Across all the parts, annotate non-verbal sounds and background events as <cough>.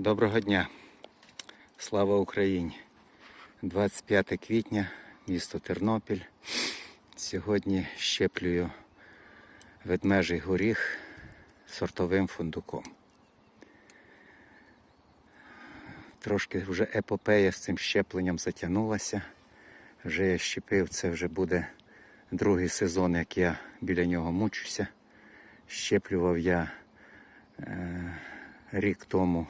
Доброго дня. Слава Україні. 25 квітня, місто Тернопіль. Сьогодні щеплюю ведмежий горіх сортовим фундуком. Трошки вже епопея з цим щепленням затягнулася. Вже я щепив, це вже буде другий сезон, як я біля нього мучуся. Щеплював я е, рік тому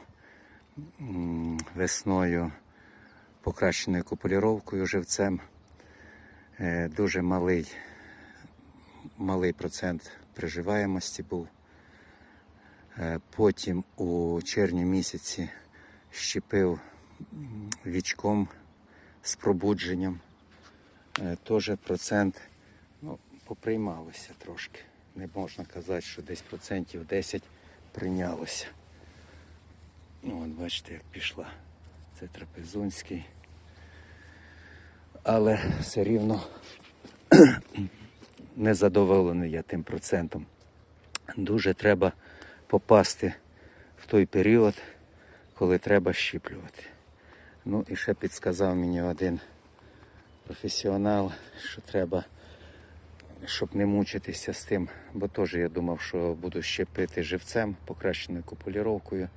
весною покращеною куполіровкою живцем. Е, Дуже малий, малий процент приживаємості був. Е, Потім у червні місяці щепив вічком з пробудженням. Е, Теж процент ну, поприймалося трошки. Не можна казати, що десь процентів 10 прийнялося. Ну, от бачите, як пішла. Це трапезунський. Але все рівно <clears throat> не задоволений я тим процентом. Дуже треба попасти в той період, коли треба щіплювати. Ну і ще підсказав мені один професіонал, що треба, щоб не мучитися з тим, бо теж я думав, що буду щепити живцем, покращеною куполіровкою.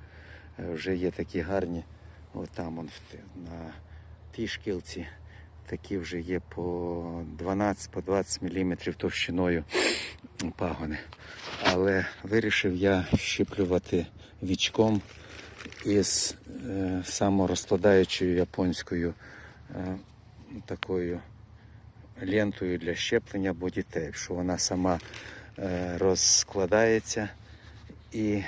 Е, Вже є такі гарні, от там он, на тій шкілці, такі вже є по 12 по 20 мм товщиною пагони. Але вирішив я щіплювати вічком із е, саморозкладаючою японською е, такою лентою для щеплення бодітейп, що вона сама е, розкладається і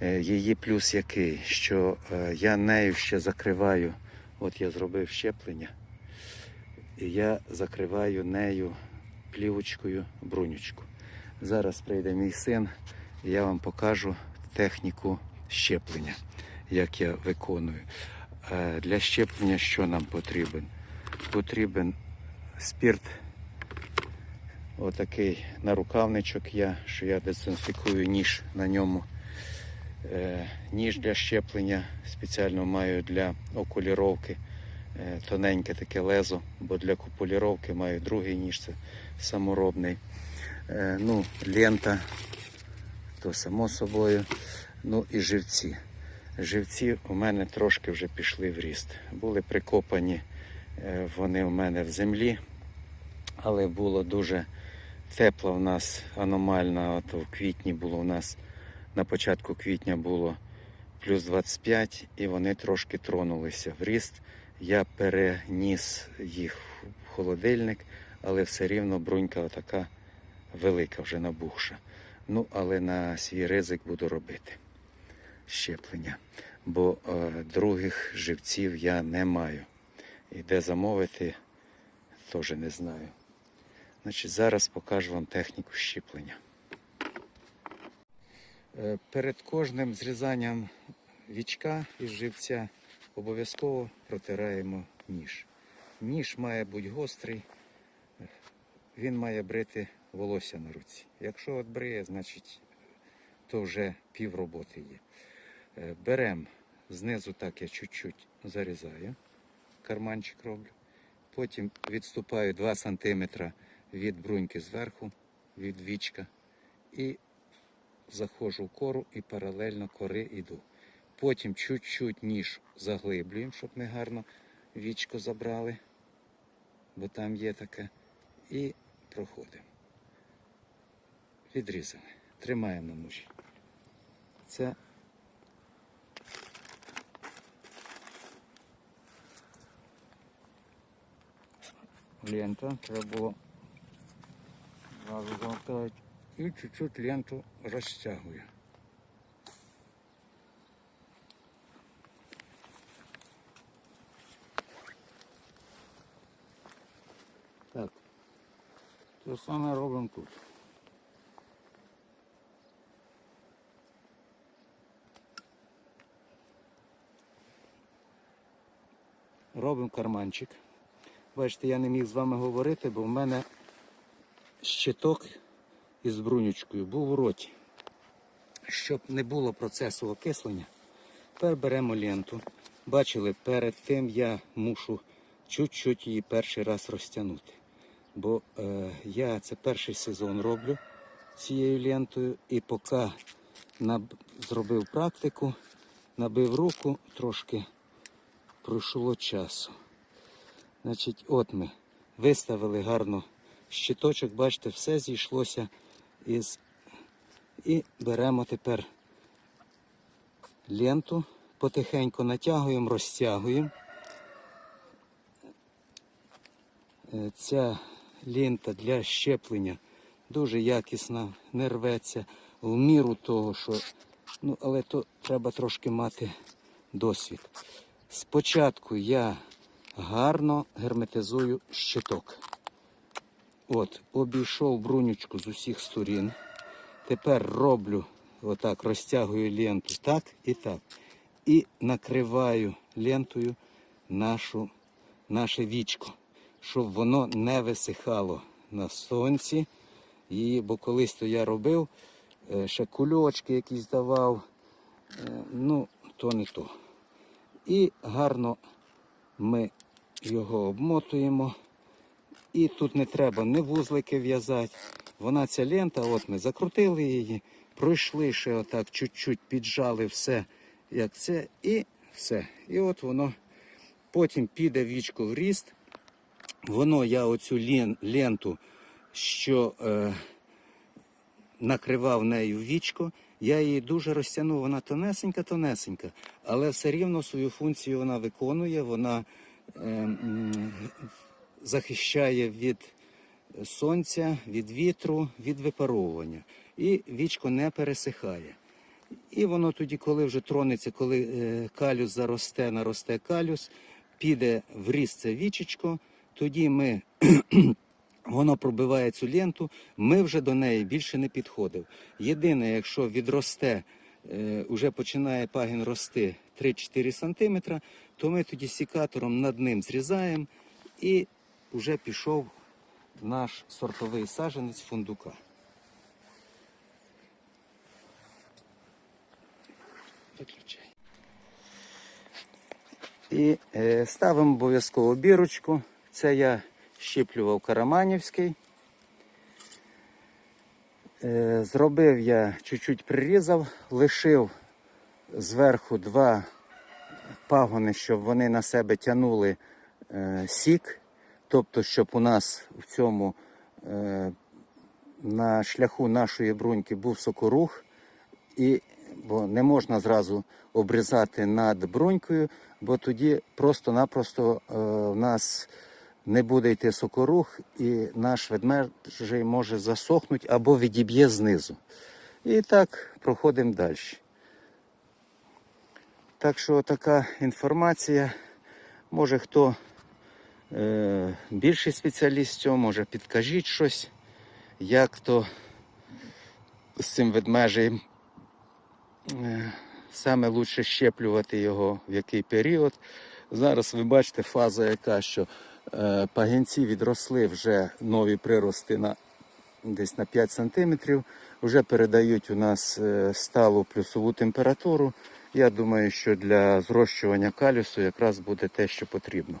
її плюс який, що е, я нею ще закриваю, от я зробив щеплення, і я закриваю нею плівочкою брунючку. Зараз прийде мій син, і я вам покажу техніку щеплення, як я виконую. Е, Для щеплення що нам потрібен? Потрібен спірт, отакий нарукавничок я, що я дезінфікую ніж на ньому. Е, Ніж для щеплення спеціально маю для окуліровки. Е, Тоненьке таке лезо, бо для куполіровки маю другий ніж, це саморобний. Е, Ну, лента, то само собою. Ну і живці. Живці у мене трошки вже пішли в ріст. Були прикопані вони у мене в землі, але було дуже тепло у нас аномально. От в квітні було у нас на початку квітня було плюс 25, і вони трошки тронулися в ріст. Я переніс їх в холодильник, але все рівно брунька така велика, вже набухша. Ну, але на свій ризик буду робити щеплення, бо е, других живців я не маю. І де замовити, теж не знаю. Значить, зараз покажу вам техніку щеплення. Е, Перед кожним зрізанням вічка із живця обов'язково протираємо ніж. Ніж має бути гострий, він має брити волосся на руці. Якщо от бриє, значить то вже пів роботи є. Е, Беремо знизу так я чуть-чуть зарізаю, карманчик роблю. Потім відступаю 2 см від бруньки зверху, від вічка. І заходжу в кору і паралельно кори йду. Потім чуть-чуть ніж заглиблюємо, щоб не гарно вічко забрали, бо там є таке. І проходимо. Відрізали. Тримаємо на ножі. Це лента, треба було зразу загортати. І чуть-чуть ленту розтягую. Так. Те саме робимо тут. Робимо карманчик. Бачите, я не міг з вами говорити, бо в мене щиток із брунючкою був у роті. Щоб не було процесу окислення, Тепер беремо ленту. Бачили, перед тим я мушу чуть-чуть її перший раз розтягнути. Бо е, я це перший сезон роблю цією лентою, і поки наб... зробив практику, набив руку, трошки пройшло часу. Значить, от ми виставили гарно щиточок, бачите, все зійшлося із. І беремо тепер ленту, потихеньку натягуємо, розтягуємо. Е, Ця лента для щеплення дуже якісна, не рветься в міру того, що. Ну, але то треба трошки мати досвід. Спочатку я гарно герметизую щиток. От, обійшов брунючку з усіх сторін. Тепер роблю отак, розтягую ленту так і так. І накриваю лентою нашу, наше вічко, щоб воно не висихало на сонці. І, бо колись то я робив, е, ще кульочки якісь давав. Е, Ну, то не то. І гарно ми його обмотуємо. І тут не треба ні вузлики в'язати. Вона ця лента, от ми закрутили її, пройшли ще отак, чуть-чуть піджали все, як це, і все. І от воно потім піде вічко в ріст. Воно, я оцю ленту, що е, накривав нею вічко, я її дуже розтягнув, вона тонесенька, тонесенька, але все рівно свою функцію вона виконує, вона е, захищає від сонця, від вітру, від випаровування. І вічко не пересихає. І воно тоді, коли вже тронеться, коли е, калюс заросте, наросте калюс, піде в ріст це вічечко, тоді ми, <clears throat> воно пробиває цю ленту, ми вже до неї більше не підходив. Єдине, якщо відросте, е, вже починає пагін рости 3-4 см, то ми тоді сікатором над ним зрізаємо і вже пішов наш сортовий саджанець фундука. Виключай. І е, ставимо обов'язково бірочку. Це я щіплював Караманівський. Е, зробив я чуть-чуть прирізав, лишив зверху два пагони, щоб вони на себе тягнули е, сік. Тобто, щоб у нас в цьому е, на шляху нашої бруньки був сокорух, і, бо не можна зразу обрізати над брунькою, бо тоді просто-напросто е, в нас не буде йти сокорух, і наш ведмежий може засохнути або відіб'є знизу. І так проходимо далі. Так що така інформація. Може хто більший спеціаліст може підкажіть щось, як то з цим ведмежем е, саме лучше щеплювати його, в який період. Зараз ви бачите фаза, яка що е, пагінці відросли вже нові прирости на десь на 5 см, вже передають у нас е, сталу плюсову температуру. Я думаю, що для зрощування калюсу якраз буде те, що потрібно.